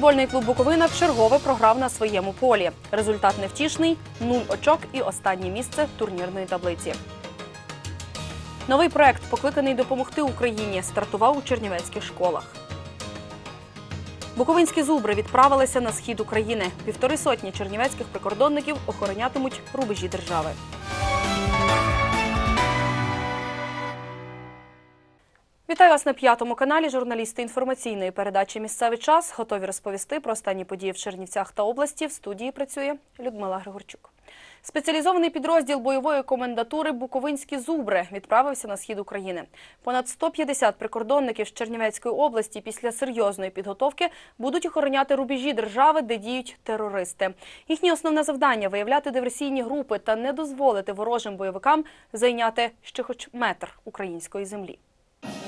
Футбольний клуб Буковина вчергове програв на своєму полі. Результат невтішний нуль очок і останнє місце турнірної таблиці. Новий проект, покликаний допомогти Україні, стартував у чернівецьких школах. Буковинські зубри відправилися на схід України. Півтори сотні чернівецьких прикордонників охоронятимуть рубежі держави. Вітаю вас на п'ятому каналі. Журналісти інформаційної передачі Місцевий час готові розповісти про останні події в Чернівцях та області. В студії працює Людмила Григорчук. Спеціалізований підрозділ бойової комендатури Буковинські зубри відправився на схід України. Понад 150 прикордонників з Чернівецької області після серйозної підготовки будуть охороняти рубежі держави, де діють терористи. Їхнє основне завдання виявляти диверсійні групи та не дозволити ворожим бойовикам зайняти ще хоч метр української землі.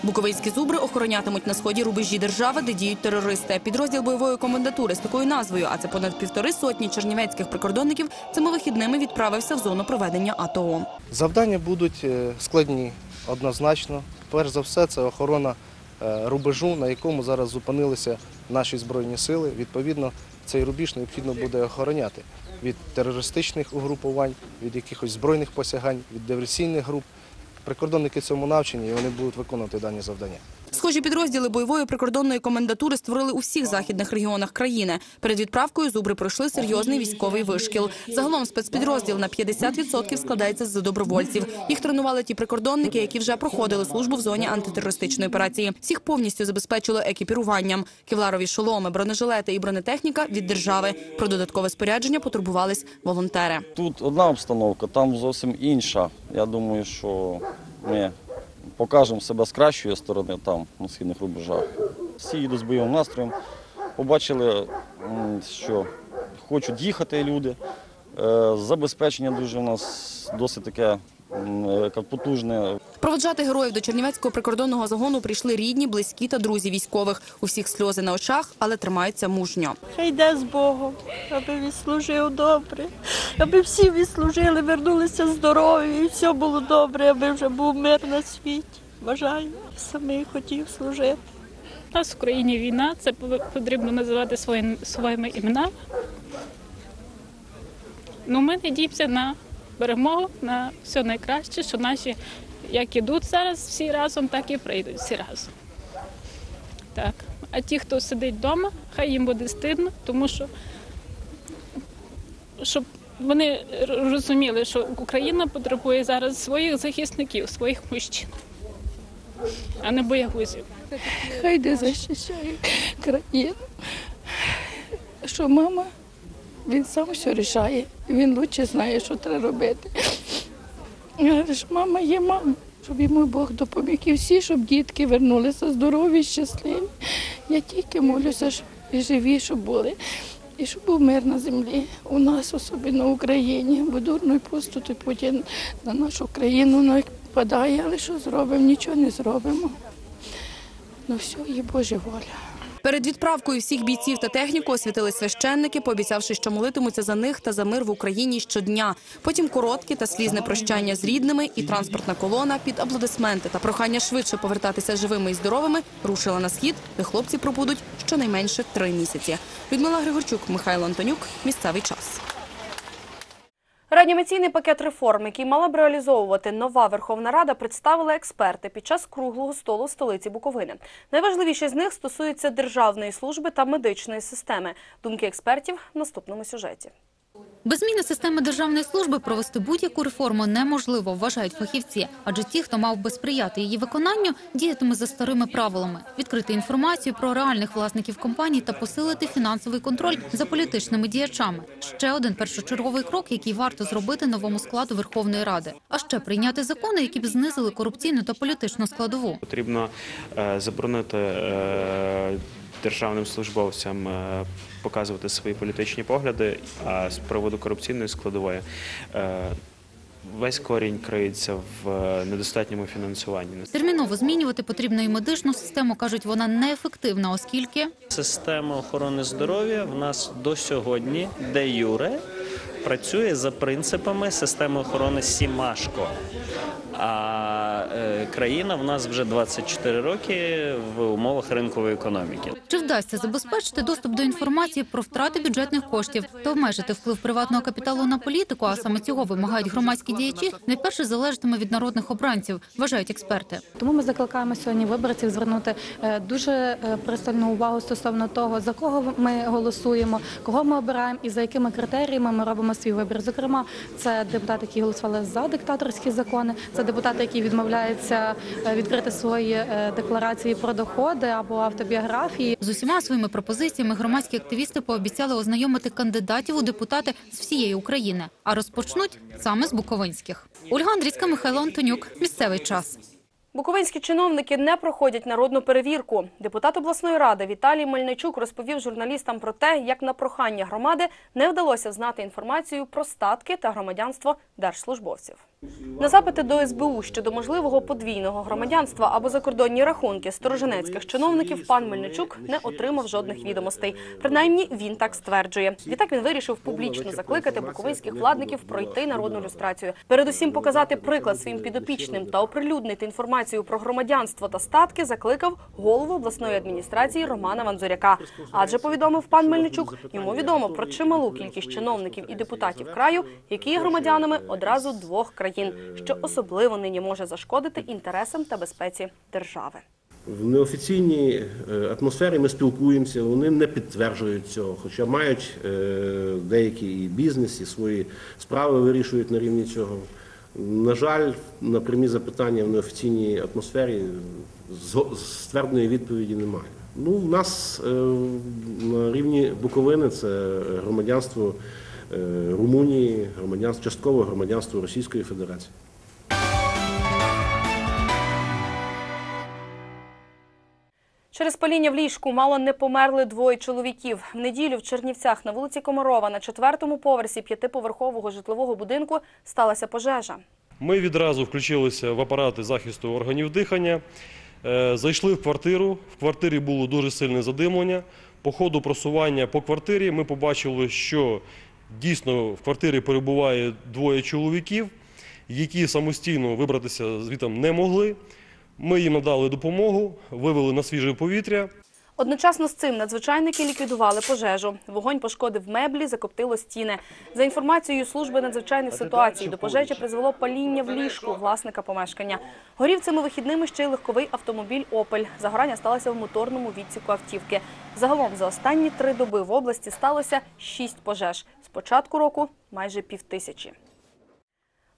Буковинські зубри охоронятимуть на сході рубежі держави, де діють терористи. Підрозділ бойової комендатури з такою назвою, а це понад півтори сотні чернівецьких прикордонників, цими вихідними відправився в зону проведення АТО. Завдання будуть е, складні однозначно. Перш за все, це охорона е, рубежу, на якому зараз зупинилися наші збройні сили. Відповідно, цей рубіж необхідно буде охороняти від терористичних угрупувань, від якихось збройних посягань, від диверсійних груп. Прикордонники цьому навчені і вони будуть виконувати дані завдання. Схожі підрозділи бойової прикордонної комендатури створили у всіх західних регіонах країни. Перед відправкою зубри пройшли серйозний військовий вишкіл. Загалом спецпідрозділ на 50% складається з добровольців. Їх тренували ті прикордонники, які вже проходили службу в зоні антитерористичної операції. Всіх повністю забезпечили екіпіруванням. Кевларові шоломи, бронежилети і бронетехніка від держави. Про додаткове спорядження потурбувались волонтери. Тут одна обстановка, там зовсім інша. Я думаю, що ми покажемо себе з кращої сторони там, на східних рубежах. Всі їдуть з бойовим настроєм. Побачили, що хочуть їхати люди. Е, Забезпечення дуже у нас досить таке потужне. Проводжати героїв до Чернівецького прикордонного загону прийшли рідні, близькі та друзі військових. У всіх сльози на очах, але тримаються мужньо. Хай йде з Богом, аби відслужив добре, аби всі відслужили, вернулися здорові і все було добре, аби вже був мир на світі. Бажаю, самий хотів служити. У нас в Україні війна, це потрібно називати свої, своїми іменами. Ну, ми надіємося на перемогу, на все найкраще, що наші як ідуть зараз всі разом, так і прийдуть всі разом. Так. А ті, хто сидить вдома, хай їм буде стидно, тому що щоб вони розуміли, що Україна потребує зараз своїх захисників, своїх мужчин, а не боягузів. хай де захищає країну. Що мама, він сам все рішає, він краще знає, що треба робити. Ж мама є мама, щоб йому Бог допоміг. І всі, щоб дітки вернулися здорові, щасливі. Я тільки молюся, щоб і живі, щоб були. І щоб був мир на землі, у нас, особливо в Україні, бо дурно пусто той Путін на нашу країну нападає, але що зробимо? Нічого не зробимо. Ну все, є Божа воля. Перед відправкою всіх бійців та техніку освітили священники, пообіцявши, що молитимуться за них та за мир в Україні щодня. Потім коротке та слізне прощання з рідними і транспортна колона під аплодисменти та прохання швидше повертатися живими і здоровими рушила на схід, де хлопці пробудуть щонайменше три місяці. Людмила Григорчук, Михайло Антонюк. Місцевий час. Реанімаційний пакет реформ, який мала б реалізовувати нова Верховна Рада, представили експерти під час круглого столу столиці Буковини. Найважливіші з них стосуються державної служби та медичної системи. Думки експертів в наступному сюжеті. Без зміни системи державної служби провести будь-яку реформу неможливо, вважають фахівці. Адже ті, хто мав би сприяти її виконанню, діятиме за старими правилами: відкрити інформацію про реальних власників компаній та посилити фінансовий контроль за політичними діячами. Ще один першочерговий крок, який варто зробити новому складу Верховної Ради. А ще прийняти закони, які б знизили корупційну та політичну складову. Потрібно е, заборонити е, державним службовцям е, показувати свої політичні погляди, а з приводу корупційної складової е, весь корінь криється в е, недостатньому фінансуванні. Терміново змінювати потрібно і медичну систему. кажуть, вона неефективна, оскільки Система охорони здоров'я в нас до сьогодні, де юре, працює за принципами системи охорони Сімашко. А е, країна в нас вже 24 роки в умовах ринкової економіки. Чи вдасться забезпечити доступ до інформації про втрати бюджетних коштів та обмежити вплив приватного капіталу на політику, а саме цього вимагають громадські діячі, найперше залежатиме від народних обранців, вважають експерти. Тому ми закликаємо сьогодні виборців звернути е, дуже е, пристальну увагу стосовно того, за кого ми голосуємо, кого ми обираємо і за якими критеріями ми робимо свій вибір. Зокрема, це депутати, які голосували за диктаторські закони, це депутати, які відмовляються е, відкрити свої е, декларації про доходи або автобіографії. З усіма своїми пропозиціями громадські активісти пообіцяли ознайомити кандидатів у депутати з всієї України, а розпочнуть саме з буковинських. Ольга Андрійська, Михайло Антонюк. Місцевий час. Буковинські чиновники не проходять народну перевірку. Депутат обласної ради Віталій Мельничук розповів журналістам про те, як на прохання громади не вдалося знати інформацію про статки та громадянство держслужбовців. На запити до СБУ щодо можливого подвійного громадянства або закордонні рахунки сторожинецьких чиновників пан Мельничук не отримав жодних відомостей. Принаймні він так стверджує. Відтак він вирішив публічно закликати буковинських владників пройти народну люстрацію. Передусім показати приклад своїм підопічним та оприлюднити інформацію про громадянство та статки закликав голову обласної адміністрації Романа Ванзуряка. Адже повідомив пан Мельничук, йому відомо про чималу кількість чиновників і депутатів краю, які є громадянами одразу двох країн, що особливо нині може зашкодити інтересам та безпеці держави. В неофіційній е, атмосфері ми спілкуємося, вони не підтверджують цього, хоча мають е, деякі і бізнес, і свої справи вирішують на рівні цього. На жаль, на прямі запитання в неофіційній атмосфері ствердної відповіді немає. Ну, в нас е, на рівні Буковини це громадянство Румунії, громадянство, часткове громадянство Російської Федерації. Через паління в ліжку мало не померли двоє чоловіків. В неділю в Чернівцях на вулиці Комарова на четвертому поверсі п'ятиповерхового житлового будинку сталася пожежа. Ми відразу включилися в апарати захисту органів дихання, е, зайшли в квартиру. В квартирі було дуже сильне задимлення. По ходу просування по квартирі ми побачили, що дійсно в квартирі перебуває двоє чоловіків, які самостійно вибратися звідти не могли. Ми їм надали допомогу, вивели на свіже повітря. Одночасно з цим надзвичайники ліквідували пожежу. Вогонь пошкодив меблі, закоптило стіни. За інформацією служби надзвичайних ситуацій, до пожежі призвело паління в ліжку власника помешкання. Горів цими вихідними ще й легковий автомобіль «Опель». Загорання сталося в моторному відсіку автівки. Загалом за останні три доби в області сталося шість пожеж. З початку року майже півтисячі.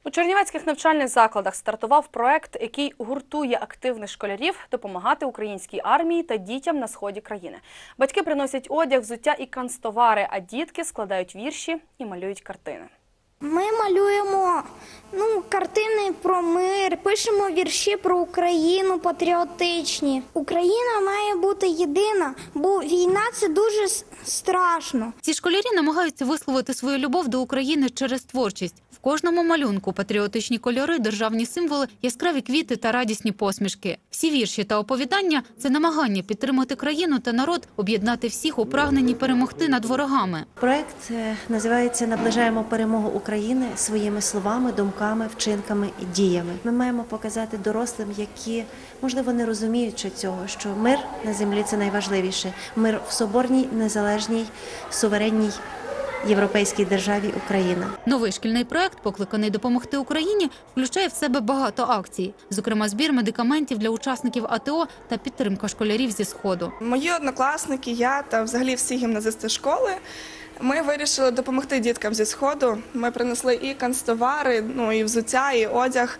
У чернівецьких навчальних закладах стартував проект, який гуртує активних школярів допомагати українській армії та дітям на сході країни. Батьки приносять одяг, взуття і канцтовари, а дітки складають вірші і малюють картини. Ми малюємо ну, картини про мир, пишемо вірші про Україну патріотичні. Україна має бути єдина, бо війна це дуже страшно. Ці школярі намагаються висловити свою любов до України через творчість. В кожному малюнку патріотичні кольори, державні символи, яскраві квіти та радісні посмішки. Всі вірші та оповідання це намагання підтримати країну та народ, об'єднати всіх у прагненні перемогти над ворогами. Проект е, називається Наближаємо перемогу України своїми словами, думками, вчинками і діями. Ми маємо показати дорослим, які можливо не розуміючи цього, що мир на землі це найважливіше. Мир в соборній, незалежній, суверенній європейській державі Україна. Новий шкільний проект, покликаний допомогти Україні, включає в себе багато акцій, зокрема збір медикаментів для учасників АТО та підтримка школярів зі сходу. Мої однокласники, я та взагалі всі гімназисти школи. Ми вирішили допомогти діткам зі сходу. Ми принесли і канцтовари, ну і взуття, і одяг.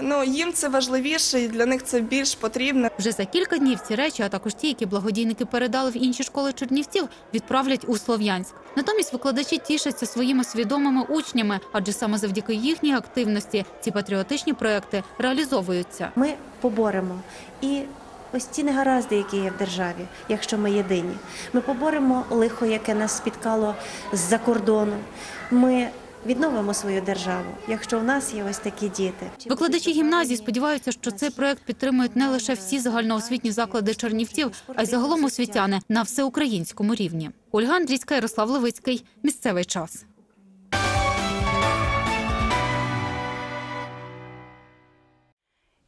Ну їм це важливіше, і для них це більш потрібно. Вже за кілька днів ці речі, а також ті, які благодійники передали в інші школи Чернівців, відправлять у Слов'янськ. Натомість викладачі тішаться своїми свідомими учнями, адже саме завдяки їхній активності ці патріотичні проекти реалізовуються. Ми поборемо і ось ці негаразди, які є в державі, якщо ми єдині. Ми поборемо лихо, яке нас спіткало з-за кордону. Ми відновимо свою державу, якщо в нас є ось такі діти. Викладачі гімназії сподіваються, що цей проект підтримують не лише всі загальноосвітні заклади Чернівців, а й загалом освітяни на всеукраїнському рівні. Ольга Андрійська, Ярослав Левицький. Місцевий час.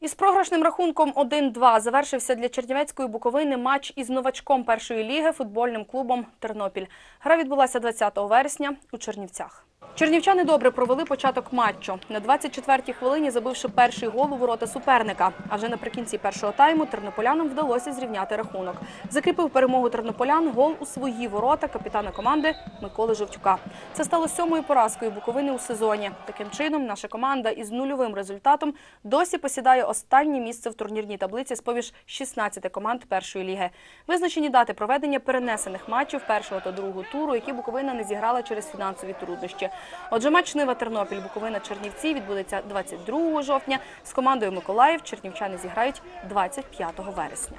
Із програшним рахунком 1-2 завершився для Чернівецької Буковини матч із новачком першої ліги футбольним клубом Тернопіль. Гра відбулася 20 вересня у Чернівцях. Чернівчани добре провели початок матчу. На 24-й хвилині забивши перший гол у ворота суперника. А вже наприкінці першого тайму тернополянам вдалося зрівняти рахунок. Закріпив перемогу тернополян гол у свої ворота капітана команди Миколи Жовтюка. Це стало сьомою поразкою Буковини у сезоні. Таким чином, наша команда із нульовим результатом досі посідає останнє місце в турнірній таблиці з поміж 16 команд першої ліги. Визначені дати проведення перенесених матчів першого та другого туру, які Буковина не зіграла через фінансові труднощі. Отже, матч Нива Тернопіль Буковина Чернівці відбудеться 22 жовтня. З командою Миколаїв чернівчани зіграють 25 вересня.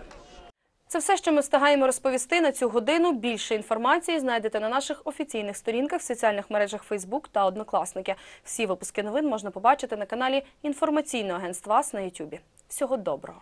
Це все, що ми встигаємо розповісти на цю годину. Більше інформації знайдете на наших офіційних сторінках в соціальних мережах Фейсбук та Однокласники. Всі випуски новин можна побачити на каналі інформаційного агентства на Ютубі. Всього доброго!